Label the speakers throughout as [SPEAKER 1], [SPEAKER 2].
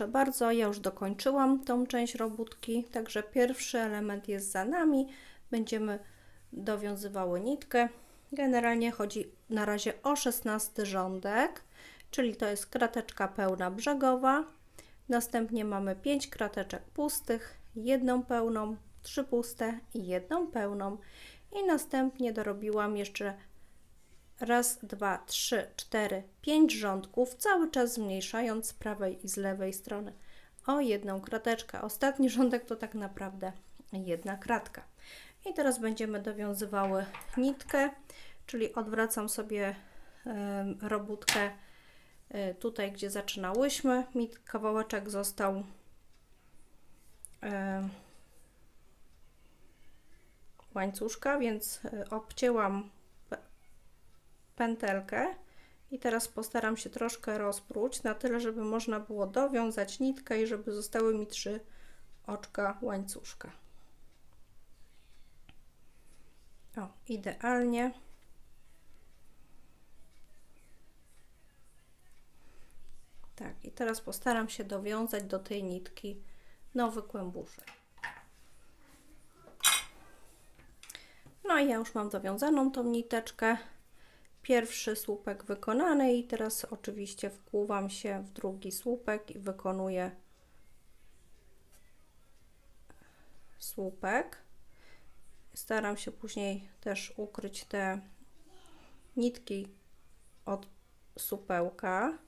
[SPEAKER 1] proszę bardzo, ja już dokończyłam tą część robótki, także pierwszy element jest za nami. Będziemy dowiązywały nitkę. Generalnie chodzi na razie o 16 rządek, czyli to jest krateczka pełna brzegowa. Następnie mamy 5 krateczek pustych, jedną pełną, trzy puste i jedną pełną. I następnie dorobiłam jeszcze raz, dwa, trzy, cztery, pięć rządków, cały czas zmniejszając z prawej i z lewej strony o jedną krateczkę. Ostatni rządek to tak naprawdę jedna kratka. I teraz będziemy dowiązywały nitkę, czyli odwracam sobie em, robótkę e, tutaj, gdzie zaczynałyśmy. Mi kawałeczek został em, łańcuszka, więc e, obcięłam pętelkę i teraz postaram się troszkę rozpróć na tyle, żeby można było dowiązać nitkę i żeby zostały mi trzy oczka łańcuszka. O, idealnie. Tak, i teraz postaram się dowiązać do tej nitki nowy kłębuszek. No i ja już mam dowiązaną tą niteczkę. Pierwszy słupek wykonany i teraz oczywiście wkłuwam się w drugi słupek i wykonuję słupek. Staram się później też ukryć te nitki od supełka,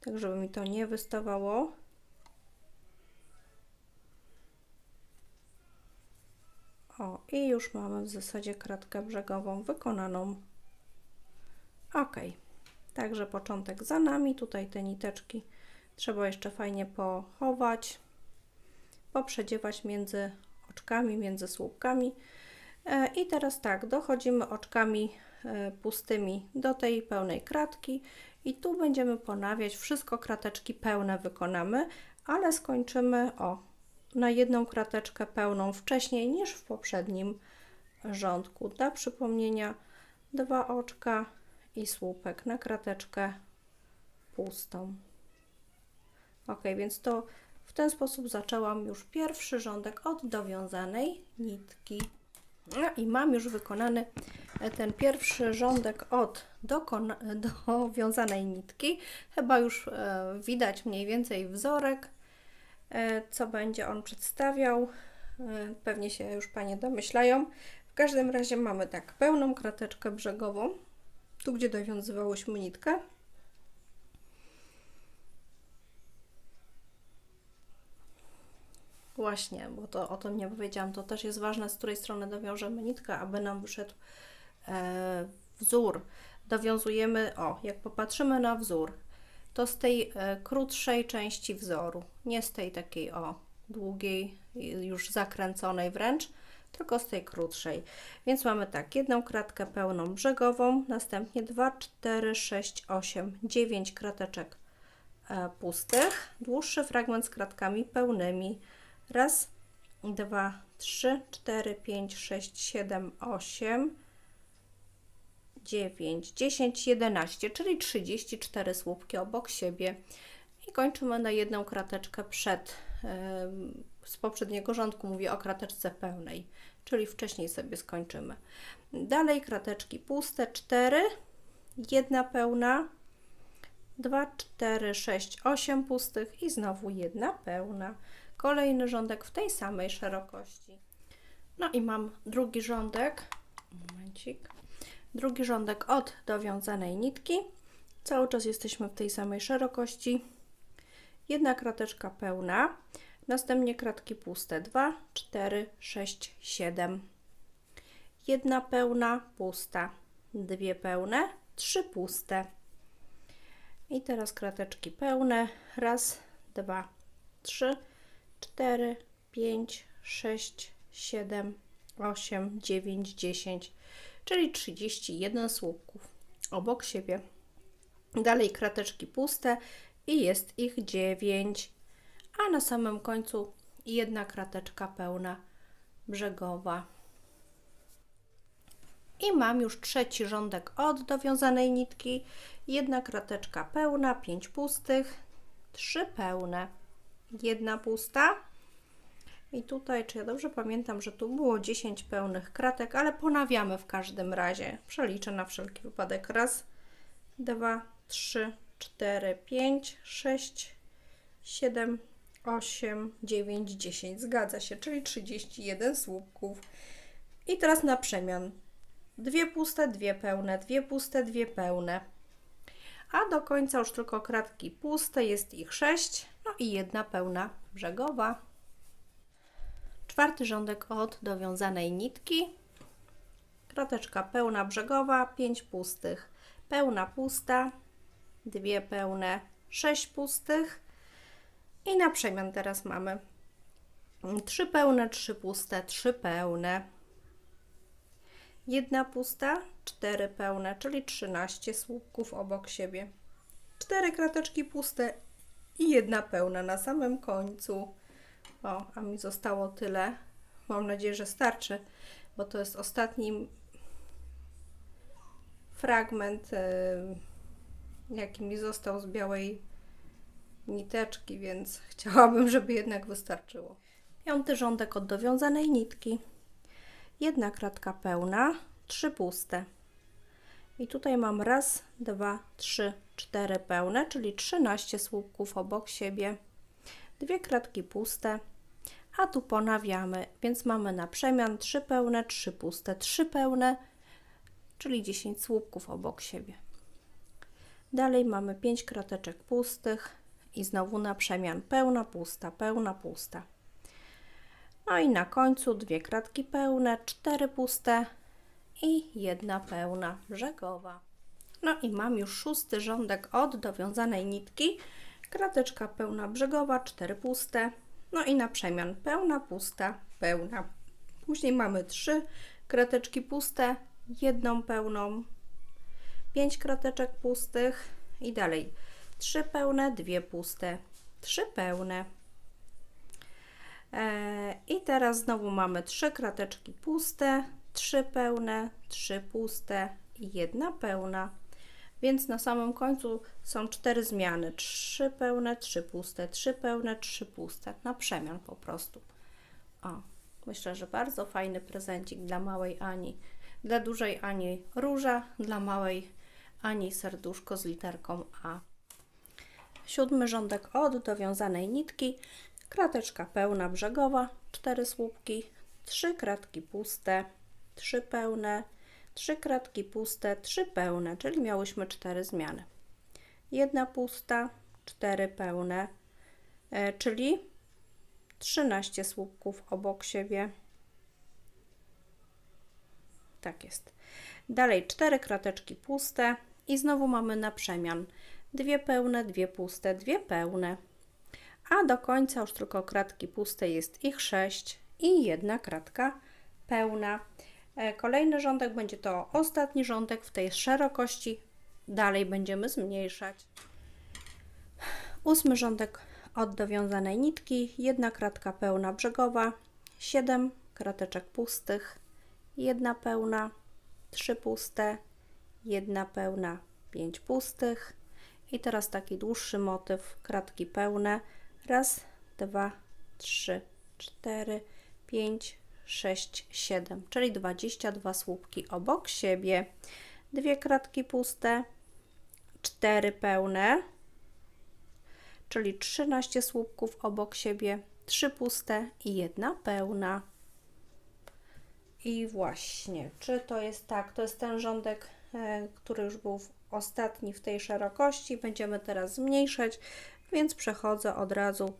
[SPEAKER 1] tak żeby mi to nie wystawało. O, i już mamy w zasadzie kratkę brzegową wykonaną. Ok, także początek za nami. Tutaj te niteczki trzeba jeszcze fajnie pochować, poprzedziewać między oczkami, między słupkami. E, I teraz tak, dochodzimy oczkami e, pustymi do tej pełnej kratki i tu będziemy ponawiać, wszystko krateczki pełne wykonamy, ale skończymy o na jedną krateczkę pełną wcześniej niż w poprzednim rządku. Dla przypomnienia dwa oczka i słupek na krateczkę pustą. Ok, więc to w ten sposób zaczęłam już pierwszy rządek od dowiązanej nitki. No i mam już wykonany ten pierwszy rządek od dowiązanej nitki. Chyba już e, widać mniej więcej wzorek, e, co będzie on przedstawiał. E, pewnie się już Panie domyślają. W każdym razie mamy tak, pełną krateczkę brzegową, tu gdzie dowiązywałyśmy nitkę. Właśnie, bo to o tym nie powiedziałam, to też jest ważne, z której strony dowiążemy nitkę, aby nam wyszedł e, wzór. Dowiązujemy, o, jak popatrzymy na wzór, to z tej e, krótszej części wzoru, nie z tej takiej, o, długiej, już zakręconej wręcz, tylko z tej krótszej. Więc mamy tak, jedną kratkę pełną brzegową, następnie 2, 4, 6, 8, 9 krateczek e, pustych, dłuższy fragment z kratkami pełnymi. Raz, dwa, trzy, cztery, pięć, sześć, siedem, osiem, dziewięć, dziesięć, jedenaście, czyli 34 słupki obok siebie. I kończymy na jedną krateczkę przed, z poprzedniego rządku mówię o krateczce pełnej, czyli wcześniej sobie skończymy. Dalej krateczki puste, 4, jedna pełna, 2, 4, 6, 8 pustych i znowu jedna pełna. Kolejny rządek w tej samej szerokości. No i mam drugi rządek. Momencik. Drugi rządek od dowiązanej nitki. Cały czas jesteśmy w tej samej szerokości. Jedna krateczka pełna. Następnie kratki puste 2, 4, 6, 7. Jedna pełna, pusta. Dwie pełne, trzy puste. I teraz krateczki pełne. Raz, dwa, trzy, cztery, pięć, sześć, siedem, osiem, dziewięć, dziesięć, czyli 31 słupków obok siebie. Dalej krateczki puste i jest ich 9, a na samym końcu jedna krateczka pełna brzegowa. I mam już trzeci rządek od dowiązanej nitki. Jedna krateczka pełna, pięć pustych, trzy pełne. jedna pusta. I tutaj, czy ja dobrze pamiętam, że tu było 10 pełnych kratek, ale ponawiamy w każdym razie. Przeliczę na wszelki wypadek. Raz, dwa, trzy, cztery, pięć, sześć, siedem, osiem, dziewięć, dziesięć. Zgadza się, czyli 31 słupków. I teraz na przemian. Dwie puste, dwie pełne, dwie puste, dwie pełne. A do końca już tylko kratki puste, jest ich sześć, no i jedna pełna brzegowa. Czwarty rządek od dowiązanej nitki. Krateczka pełna brzegowa, pięć pustych, pełna pusta, dwie pełne, sześć pustych. I na przemian teraz mamy trzy pełne, trzy puste, trzy pełne jedna pusta, cztery pełne, czyli 13 słupków obok siebie. Cztery krateczki puste i jedna pełna na samym końcu. O, a mi zostało tyle. Mam nadzieję, że starczy, bo to jest ostatni fragment, yy, jaki mi został z białej niteczki, więc chciałabym, żeby jednak wystarczyło. Piąty rządek od dowiązanej nitki jedna kratka pełna, trzy puste. I tutaj mam raz, dwa, trzy, cztery pełne, czyli 13 słupków obok siebie, dwie kratki puste, a tu ponawiamy, więc mamy na przemian trzy pełne, trzy puste, trzy pełne, czyli 10 słupków obok siebie. Dalej mamy 5 krateczek pustych i znowu na przemian pełna, pusta, pełna, pusta. No i na końcu dwie kratki pełne, cztery puste i jedna pełna brzegowa. No i mam już szósty rządek od dowiązanej nitki. Krateczka pełna brzegowa, cztery puste. No i na przemian pełna, pusta, pełna. Później mamy trzy krateczki puste, jedną pełną, pięć krateczek pustych i dalej trzy pełne, dwie puste, trzy pełne, E, I teraz znowu mamy trzy krateczki puste, trzy pełne, trzy puste i jedna pełna. Więc na samym końcu są cztery zmiany. Trzy pełne, trzy puste, trzy pełne, trzy puste. Na przemian po prostu. O, myślę, że bardzo fajny prezencik dla małej Ani. Dla dużej Ani róża, dla małej Ani serduszko z literką A. Siódmy rządek od dowiązanej nitki krateczka pełna brzegowa, 4 słupki, 3 kratki puste, 3 pełne, 3 kratki puste, 3 pełne, czyli miałyśmy 4 zmiany. Jedna pusta, 4 pełne, e, czyli 13 słupków obok siebie. Tak jest. Dalej 4 krateczki puste i znowu mamy na przemian. Dwie pełne, dwie puste, dwie pełne a do końca już tylko kratki puste jest ich 6 i jedna kratka pełna. E, kolejny rządek będzie to ostatni rządek w tej szerokości. Dalej będziemy zmniejszać. Ósmy rządek od dowiązanej nitki, jedna kratka pełna brzegowa, 7 krateczek pustych, jedna pełna, trzy puste, jedna pełna, pięć pustych. I teraz taki dłuższy motyw, kratki pełne, Raz, dwa, trzy, cztery, pięć, sześć, siedem, czyli 22 słupki obok siebie. Dwie kratki puste, cztery pełne, czyli 13 słupków obok siebie, trzy puste i jedna pełna. I właśnie, czy to jest tak? To jest ten rządek, który już był ostatni w tej szerokości. Będziemy teraz zmniejszać więc przechodzę od razu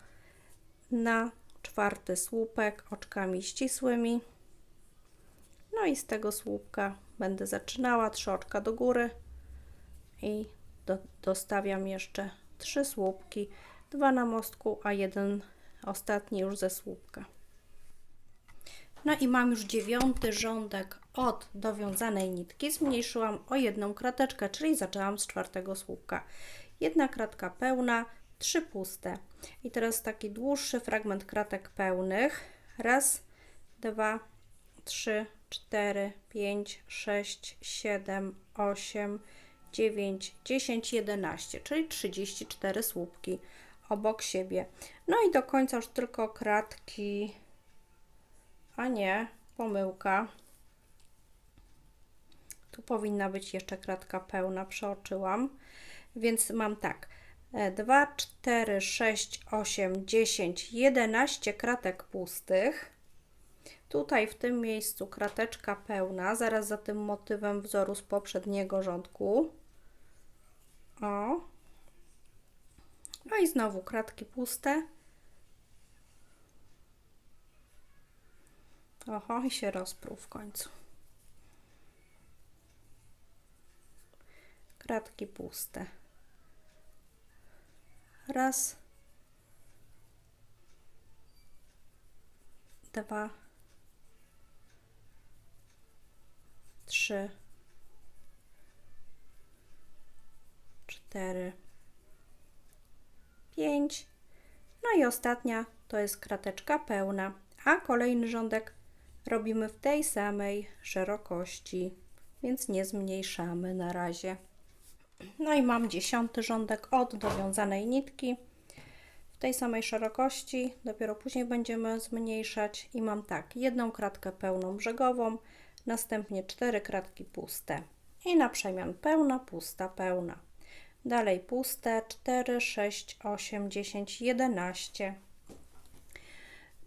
[SPEAKER 1] na czwarty słupek oczkami ścisłymi. No i z tego słupka będę zaczynała trzy oczka do góry i do, dostawiam jeszcze trzy słupki, dwa na mostku, a jeden ostatni już ze słupka. No i mam już dziewiąty rządek od dowiązanej nitki. Zmniejszyłam o jedną krateczkę, czyli zaczęłam z czwartego słupka. Jedna kratka pełna, trzy puste. I teraz taki dłuższy fragment kratek pełnych. Raz, dwa, trzy, cztery, pięć, sześć, siedem, osiem, dziewięć, dziesięć, jedenaście, czyli 34 słupki obok siebie. No i do końca już tylko kratki, a nie, pomyłka. Tu powinna być jeszcze kratka pełna, przeoczyłam. Więc mam tak, 2, 4, 6, 8, 10, 11 kratek pustych. Tutaj w tym miejscu krateczka pełna, zaraz za tym motywem wzoru z poprzedniego rządku. O. No i znowu kratki puste. Oho, i się rozprół w końcu. Kratki puste. Raz. Dwa. Trzy. Cztery. Pięć. No i ostatnia to jest krateczka pełna, a kolejny rządek robimy w tej samej szerokości, więc nie zmniejszamy na razie. No i mam dziesiąty rządek od dowiązanej nitki w tej samej szerokości, dopiero później będziemy zmniejszać i mam tak, jedną kratkę pełną brzegową, następnie cztery kratki puste i na przemian pełna, pusta, pełna. Dalej puste 4, 6, 8, 10, 11.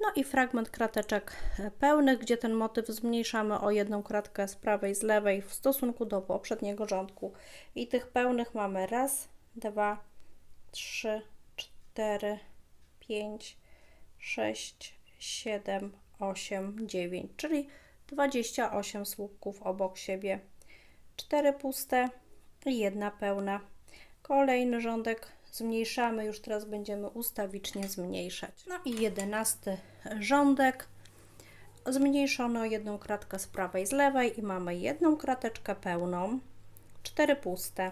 [SPEAKER 1] No i fragment krateczek pełnych, gdzie ten motyw zmniejszamy o jedną kratkę z prawej, z lewej w stosunku do poprzedniego rządku. I tych pełnych mamy raz, dwa, trzy, cztery, pięć, sześć, siedem, osiem, dziewięć, czyli 28 słupków obok siebie. Cztery puste i jedna pełna. Kolejny rządek zmniejszamy, już teraz będziemy ustawicznie zmniejszać. No i jedenasty rządek. Zmniejszono jedną kratkę z prawej, z lewej i mamy jedną krateczkę pełną, cztery puste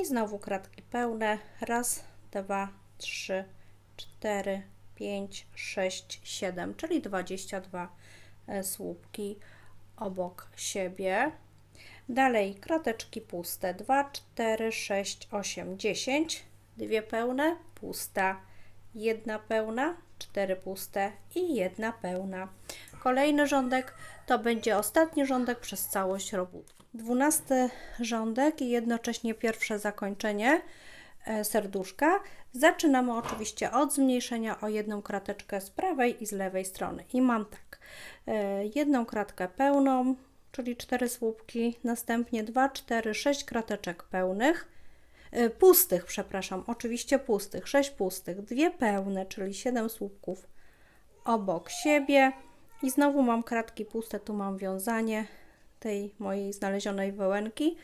[SPEAKER 1] i znowu kratki pełne. Raz, dwa, trzy, cztery, pięć, sześć, siedem, czyli 22 e, słupki obok siebie. Dalej krateczki puste 2, 4, 6, 8, 10, dwie pełne, pusta, jedna pełna, cztery puste i jedna pełna. Kolejny rządek to będzie ostatni rządek przez całość robótki. Dwunasty rządek i jednocześnie pierwsze zakończenie e, serduszka. Zaczynamy oczywiście od zmniejszenia o jedną krateczkę z prawej i z lewej strony. I mam tak, e, jedną kratkę pełną, czyli 4 słupki, następnie 2, 4, 6 krateczek pełnych, pustych, przepraszam, oczywiście pustych, 6 pustych, dwie pełne, czyli 7 słupków obok siebie i znowu mam kratki puste, tu mam wiązanie tej mojej znalezionej wełenki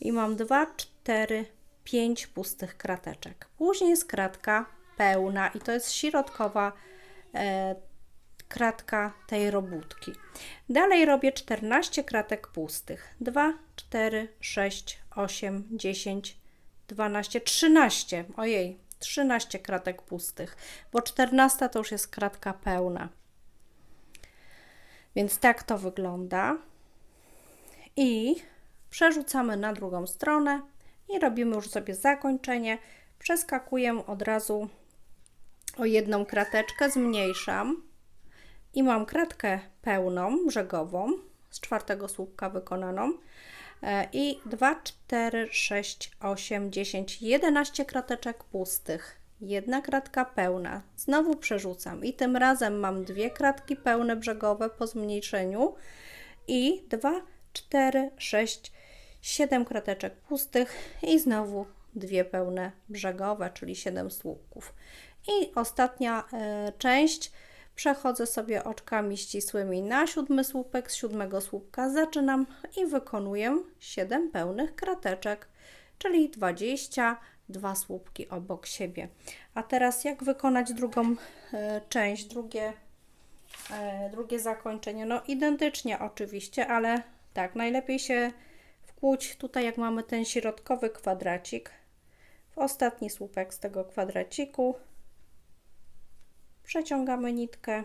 [SPEAKER 1] i mam 2, 4, 5 pustych krateczek. Później jest kratka pełna i to jest środkowa e, kratka tej robótki. Dalej robię 14 kratek pustych. 2, 4, 6, 8, 10, 12, 13. Ojej, 13 kratek pustych, bo 14 to już jest kratka pełna. Więc tak to wygląda. I przerzucamy na drugą stronę i robimy już sobie zakończenie. Przeskakuję od razu o jedną krateczkę, zmniejszam i mam kratkę pełną, brzegową, z czwartego słupka wykonaną i 2, 4, 6, 8, 10, 11 krateczek pustych, jedna kratka pełna, znowu przerzucam. I tym razem mam dwie kratki pełne brzegowe po zmniejszeniu. I 2, 4, 6, 7 krateczek pustych. I znowu dwie pełne brzegowe, czyli 7 słupków. I ostatnia y, część Przechodzę sobie oczkami ścisłymi na siódmy słupek, z siódmego słupka zaczynam i wykonuję 7 pełnych krateczek, czyli 22 słupki obok siebie. A teraz jak wykonać drugą e, część, drugie, e, drugie zakończenie? No identycznie oczywiście, ale tak, najlepiej się wkłuć tutaj jak mamy ten środkowy kwadracik w ostatni słupek z tego kwadraciku przeciągamy nitkę,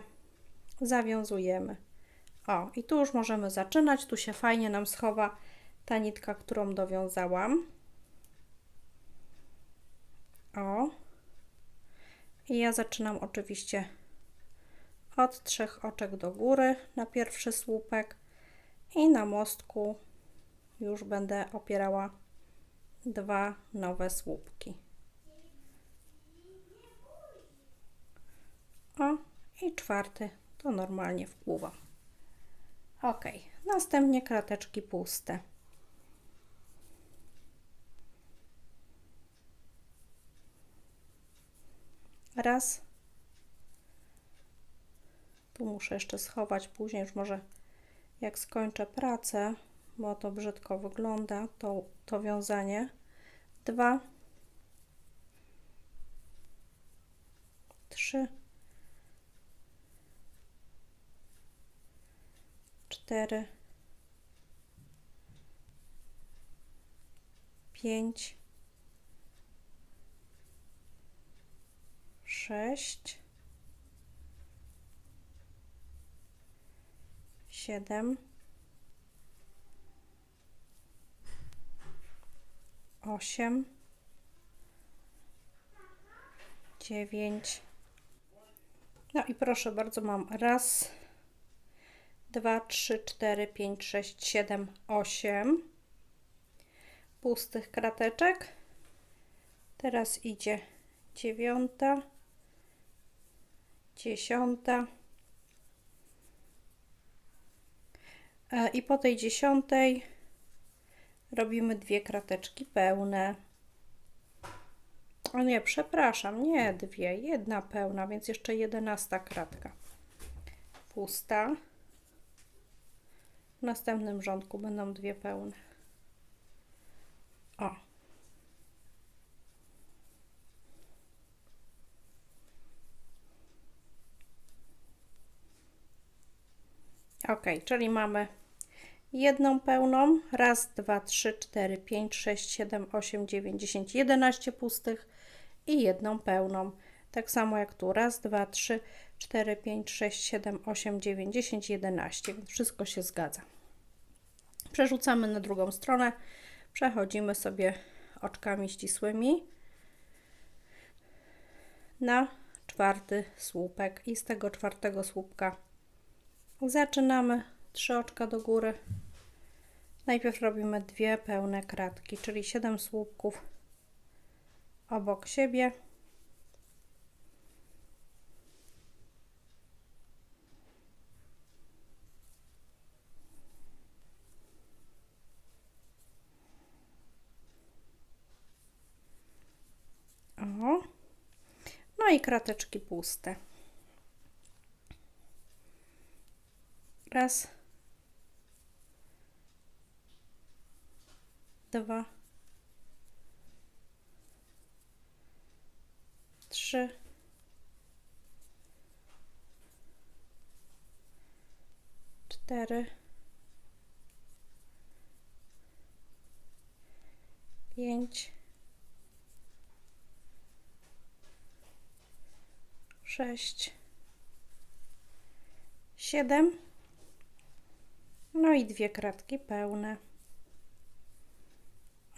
[SPEAKER 1] zawiązujemy. O, i tu już możemy zaczynać. Tu się fajnie nam schowa ta nitka, którą dowiązałam. O. I ja zaczynam oczywiście od trzech oczek do góry na pierwszy słupek i na mostku już będę opierała dwa nowe słupki. O, i czwarty to normalnie wpływam. Ok, następnie krateczki puste. Raz. Tu muszę jeszcze schować, później już może jak skończę pracę, bo to brzydko wygląda, to, to wiązanie. Dwa. Trzy. Cztery. Pięć. Sześć. Siedem. Osiem. Dziewięć. No i proszę bardzo, mam raz, dwa, trzy, cztery, pięć, sześć, siedem, osiem pustych krateczek. Teraz idzie dziewiąta, dziesiąta. E, I po tej dziesiątej robimy dwie krateczki pełne. O nie, przepraszam, nie dwie, jedna pełna, więc jeszcze jedenasta kratka. Pusta. W następnym rządku będą dwie pełne. O. Ok, czyli mamy jedną pełną, raz, dwa, trzy, cztery, pięć, sześć, siedem, osiem, dziewięć, dziesięć, jedenaście pustych i jedną pełną. Tak samo jak tu, raz, dwa, trzy, cztery, pięć, sześć, siedem, osiem, dziewięć, dziesięć, jedenaście, więc wszystko się zgadza. Przerzucamy na drugą stronę, przechodzimy sobie oczkami ścisłymi na czwarty słupek i z tego czwartego słupka zaczynamy trzy oczka do góry. Najpierw robimy dwie pełne kratki, czyli 7 słupków obok siebie. O. I krateczki puste. Raz. Dwa. Trzy. Cztery. Pięć. Sześć. Siedem. No i dwie kratki pełne.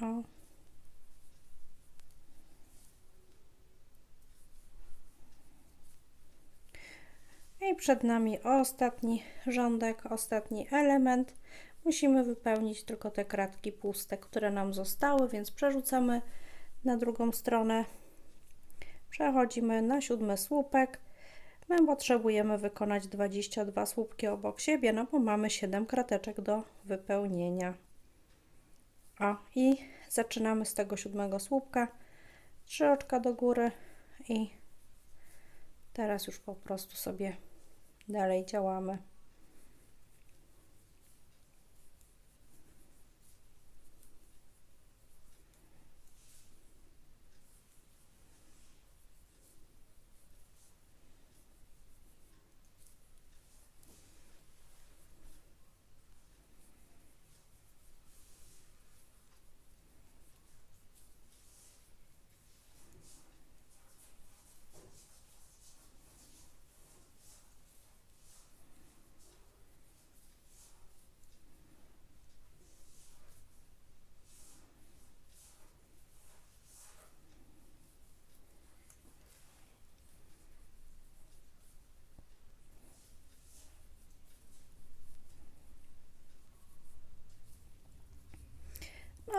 [SPEAKER 1] O. I przed nami ostatni rządek, ostatni element. Musimy wypełnić tylko te kratki puste, które nam zostały, więc przerzucamy na drugą stronę. Przechodzimy na siódmy słupek. My potrzebujemy wykonać 22 słupki obok siebie, no bo mamy 7 krateczek do wypełnienia. O, i zaczynamy z tego siódmego słupka. Trzy oczka do góry i teraz już po prostu sobie dalej działamy.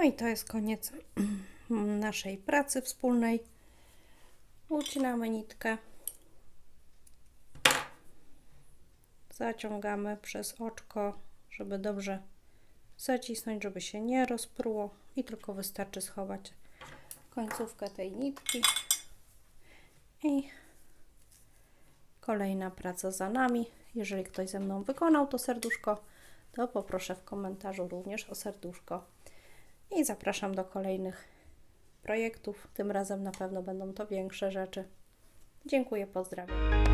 [SPEAKER 1] I to jest koniec naszej pracy wspólnej. Ucinamy nitkę. Zaciągamy przez oczko, żeby dobrze zacisnąć, żeby się nie rozpruło i tylko wystarczy schować końcówkę tej nitki i kolejna praca za nami. Jeżeli ktoś ze mną wykonał to serduszko, to poproszę w komentarzu również o serduszko i zapraszam do kolejnych projektów. Tym razem na pewno będą to większe rzeczy. Dziękuję, pozdrawiam.